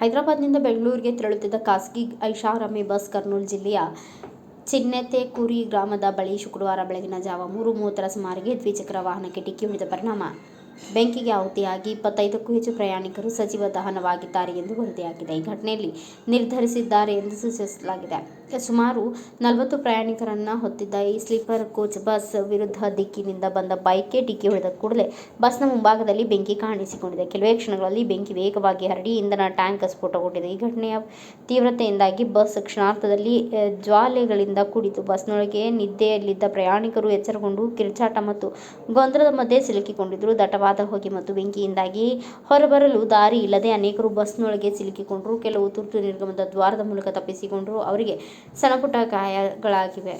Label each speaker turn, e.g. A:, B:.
A: ಹೈದರಾಬಾದ್ನಿಂದ ಬೆಂಗಳೂರಿಗೆ ತೆರಳುತ್ತಿದ್ದ ಖಾಸಗಿ ಐಷಾರಾಮಿ ಬಸ್ ಕರ್ನೂಲ್ ಜಿಲ್ಲೆಯ ಚಿನ್ನೆತೆಕುರಿ ಗ್ರಾಮದ ಬಳಿ ಶುಕ್ರವಾರ ಬೆಳಗಿನ ಜಾವ ಮೂರು ಮೂವತ್ತರ ಸುಮಾರಿಗೆ ದ್ವಿಚಕ್ರ ವಾಹನಕ್ಕೆ ಡಿಕ್ಕಿ ಹೊಡೆದ ಪರಿಣಾಮ. ಬೆಂಕಿಗೆ ಆಹುತಿಯಾಗಿ ಇಪ್ಪತ್ತೈದಕ್ಕೂ ಹೆಚ್ಚು ಪ್ರಯಾಣಿಕರು ಸಜೀವ ದಹನವಾಗಿದ್ದಾರೆ ಎಂದು ವರದಿಯಾಗಿದೆ. ಈ ಘಟನೆಯಲ್ಲಿ ನಿರ್ಧರಿಸಿದ್ದಾರೆ ಎಂದು ಸೂಚಿಸಲಾಗಿದೆ. ಸುಮಾರು ನಲವತ್ತು ಪ್ರಯಾಣಿಕರನ್ನ ಹೊತ್ತಿದ್ದ ಈ ಸ್ಲೀಪರ್ ಕೋಚ್ ಬಸ್ ವಿರುದ್ಧ ದಿಕ್ಕಿನಿಂದ ಬಂದ ಬೈಕ್ಗೆ ಡಿಕ್ಕಿ ಹೊಡೆದ ಕೂಡಲೇ ಬಸ್ನ ಮುಂಭಾಗದಲ್ಲಿ ಬೆಂಕಿ ಕಾಣಿಸಿಕೊಂಡಿದೆ. ಕೆಲವೇ ಕ್ಷಣಗಳಲ್ಲಿ ಬೆಂಕಿ ವೇಗವಾಗಿ ಹರಡಿ ಇಂಧನ ಟ್ಯಾಂಕ್ ಸ್ಫೋಟಗೊಂಡಿದೆ. ಈ ಘಟನೆಯ ತೀವ್ರತೆಯಿಂದಾಗಿ ಬಸ್ ಕ್ಷಣಾರ್ಧದಲ್ಲಿ ಜ್ವಾಲೆಗಳಿಂದ ಕೂಡಿತು ಬಸ್ನೊಳಗೆ ನಿದ್ದೆಯಲ್ಲಿದ್ದ ಪ್ರಯಾಣಿಕರು ಎಚ್ಚರಗೊಂಡು ಕಿರುಚಾಟ ಮತ್ತು ಗೊಂದಲದ ಮಧ್ಯೆ ಸಿಲುಕಿಕೊಂಡಿದ್ದರು. ದಟವಾದ ಹೊಗೆ ಮತ್ತು ಬೆಂಕಿಯಿಂದಾಗಿ ಹೊರಬರಲು ದಾರಿ ಇಲ್ಲದೆ ಅನೇಕರು ಬಸ್ನೊಳಗೆ ಸಿಲುಕಿಕೊಂಡರು. ಕೆಲವು ತುರ್ತು ನಿರ್ಗಮದ ದ್ವಾರದ ಮೂಲಕ ತಪ್ಪಿಸಿಕೊಂಡರು. ಅವರಿಗೆ ಸಣ್ಣಪುಟ್ಟ ಗಾಯಗಳಾಗಿವೆ